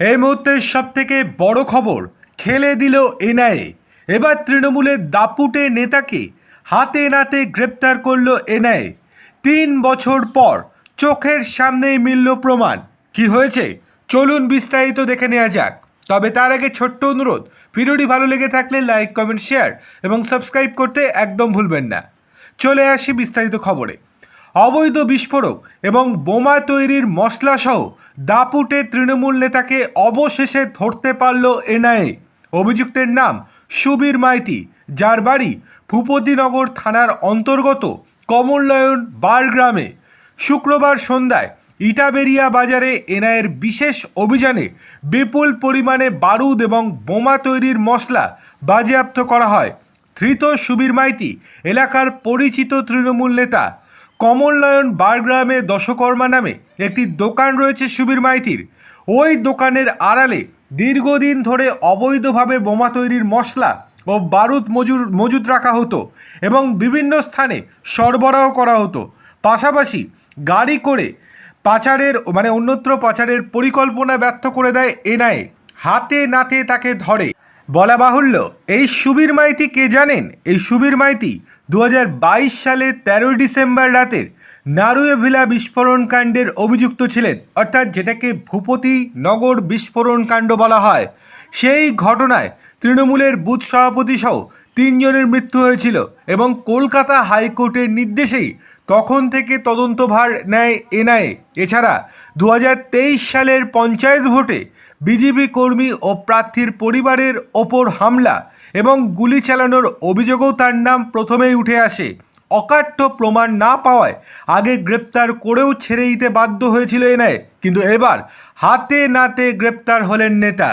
এই মুহূর্তের সব থেকে বড় খবর, খেলে দিল এনআইএ। এবার তৃণমূলের দাপুটে নেতাকে হাতে নাতে গ্রেপ্তার করল এনআইএ। তিন বছর পর চোখের সামনেই মিলল প্রমাণ। কি হয়েছে? চলুন বিস্তারিত দেখে নেওয়া যাক। তবে তার আগে ছোট্ট অনুরোধ, ভিডিওটি ভালো লেগে থাকলে লাইক, কমেন্ট, শেয়ার এবং সাবস্ক্রাইব করতে একদম ভুলবেন না। চলে আসি বিস্তারিত খবরে। অবৈধ বিস্ফোরক এবং বোমা তৈরির মশলাসহ দাপুটে তৃণমূল নেতাকে অবশেষে ধরতে পারল এনআইএ। অভিযুক্তের নাম সুবীর মাইতি, যার বাড়ি ভূপতিনগর থানার অন্তর্গত কমলনয়ন বারগ্রামে শুক্রবার সন্ধ্যায় ইটাবেরিয়া বাজারে এনআইয়ের বিশেষ অভিযানে বিপুল পরিমাণে বারুদ এবং বোমা তৈরির মশলা বাজেয়াপ্ত করা হয়। ধৃত সুবীর মাইতি এলাকার পরিচিত তৃণমূল নেতা কমলনয়ন বারগ্রামে দশকর্মা নামে একটি দোকান রয়েছে সুবীর মাইতির। ওই দোকানের আড়ালে দীর্ঘদিন ধরে অবৈধভাবে বোমা তৈরির মশলা ও বারুদ মজুর মজুদ রাখা হতো এবং বিভিন্ন স্থানে সরবরাহ করা হতো। পাশাপাশি গাড়ি করে পাচারের মানে অন্যত্র পাচারের পরিকল্পনা ব্যর্থ করে দেয় এনআইএ। হাতে নাতে তাকে ধরে। বলা বাহুল্য, এই সুবীর মাইতি কে জানেন? এই সুবীর মাইতি দু সালে তেরোই ডিসেম্বর রাতের নারুয়ে ভিলা বিস্ফোরণ কাণ্ডের অভিযুক্ত ছিলেন। অর্থাৎ যেটাকে ভূপতি নগর বিস্ফোরণ কাণ্ড বলা হয়। সেই ঘটনায় তৃণমূলের বুথ সভাপতি সহ তিনজনের মৃত্যু হয়েছিল এবং কলকাতা হাইকোর্টের নির্দেশেই তখন থেকে তদন্তভার নেয় এনআইএ। এছাড়া দু হাজার তেইশ সালের পঞ্চায়েত ভোটে বিজেপি কর্মী ও প্রার্থীর পরিবারের ওপর হামলা এবং গুলি চালানোর অভিযোগও তার নাম প্রথমেই উঠে আসে। অকাট্য প্রমাণ না পাওয়ায় আগে গ্রেপ্তার করেও ছেড়ে দিতে বাধ্য হয়েছিল এনায় কিন্তু এবার হাতে নাতে গ্রেপ্তার হলেন নেতা।